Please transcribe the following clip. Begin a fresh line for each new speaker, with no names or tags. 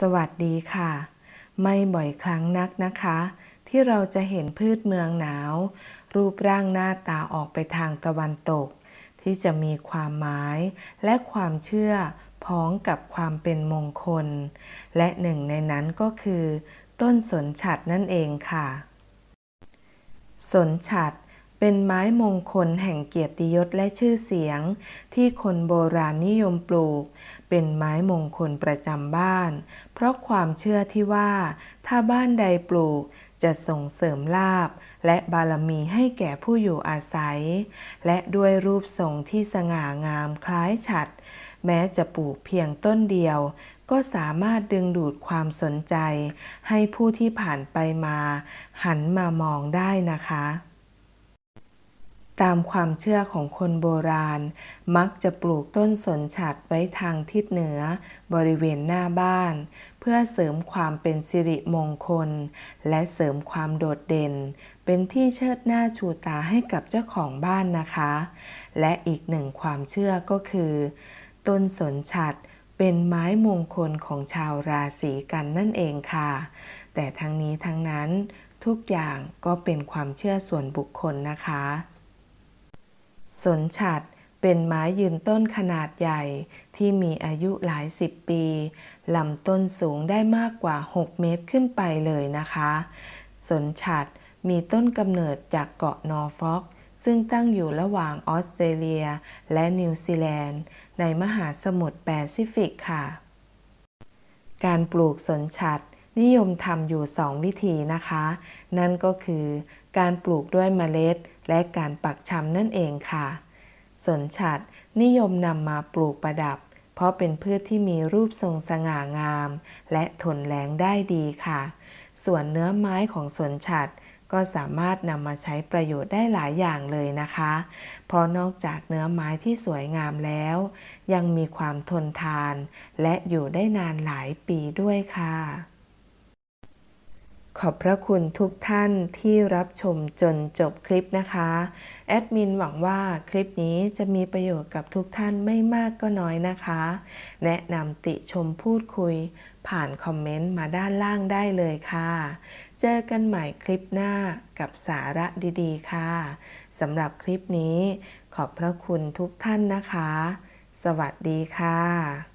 สวัสดีค่ะ ไม่บ่อยครั้งนักนะคะ ที่เราจะเห็นพืชเมืองหนาว รูปร่างหน้าตาออกไปทางตะวันตก ที่จะมีความหมายและความเชื่อพ้องกับความเป็นมงคล และหนึ่งในนั้นก็คือ ต้นสนฉัดนั่นเองค่ะ สนฉัด เป็นไม้มงคลแห่งเกียรติยศและชื่อเสียง ที่คนโบราณนิยมปลูก เป็นไม้มงคลประจำบ้าน เพราะความเชื่อที่ว่า ถ้าบ้านใดปลูกจะส่งเสริมลาบและบารมีให้แก่ผู้อยู่อาศัย และด้วยรูปทรงที่สง่างามคล้ายฉัด แม้จะปลูกเพียงต้นเดียว ก็สามารถดึงดูดความสนใจ ให้ผู้ที่ผ่านไปมา หันมามองได้นะคะ ตามความเชื่อของคนโบราณ มักจะปลูกต้นสนฉัดไว้ทางทิศเหนือ บริเวณหน้าบ้าน เพื่อเสริมความเป็นสิริมงคล และเสริมความโดดเด่น เป็นที่เชิดหน้าชูตาให้กับเจ้าของบ้านนะคะ และอีกหนึ่งความเชื่อก็คือ ต้นสนฉัดเป็นไม้มงคลของชาวราศีกันนั่นเองค่ะ แต่ทั้งนี้ทั้งนั้นทุกอย่างก็เป็นความเชื่อส่วนบุคคลนะคะ สนฉัดเป็นไม้ยืนต้นขนาดใหญ่ที่มีอายุหลายสิบปีลำต้นสูงได้มากกว่า 6 เมตรขึ้นไปเลยนะคะ สนฉัดมีต้นกำเนิดจากเกาะนอร์ฟอก ซึ่งตั้งอยู่ระหว่างออสเตรเลียและนิวซีแลนด์ ในมหาสมุทรแปซิฟิกค่ะ การปลูกสนฉัด นิยมทำอยู่ 2 วิธีนะคะ นั่นก็คือการปลูกด้วยเมล็ด และการปักชำนั่นเองค่ะสนฉัดนิยมนำมาปลูกประดับ เพราะเป็นพืชที่มีรูปทรงสง่างาม และทนแล้งได้ดีค่ะ ส่วนเนื้อไม้ของสนฉัดก็สามารถนำมาใช้ประโยชน์ได้หลายอย่างเลยนะคะ เพราะนอกจากเนื้อไม้ที่สวยงามแล้ว ยังมีความทนทาน และอยู่ได้นานหลายปีด้วยค่ะ ขอบพระคุณทุกท่านที่รับชมจนจบคลิปนะคะ แอดมินหวังว่าคลิปนี้จะมีประโยชน์กับทุกท่านไม่มากก็น้อยนะคะ แนะนำติชมพูดคุย ผ่านคอมเมนต์มาด้านล่างได้เลยค่ะ เจอกันใหม่คลิปหน้ากับสาระดีๆ ค่ะสำหรับคลิปนี้ ขอบพระคุณทุกท่านนะคะ สวัสดีค่ะ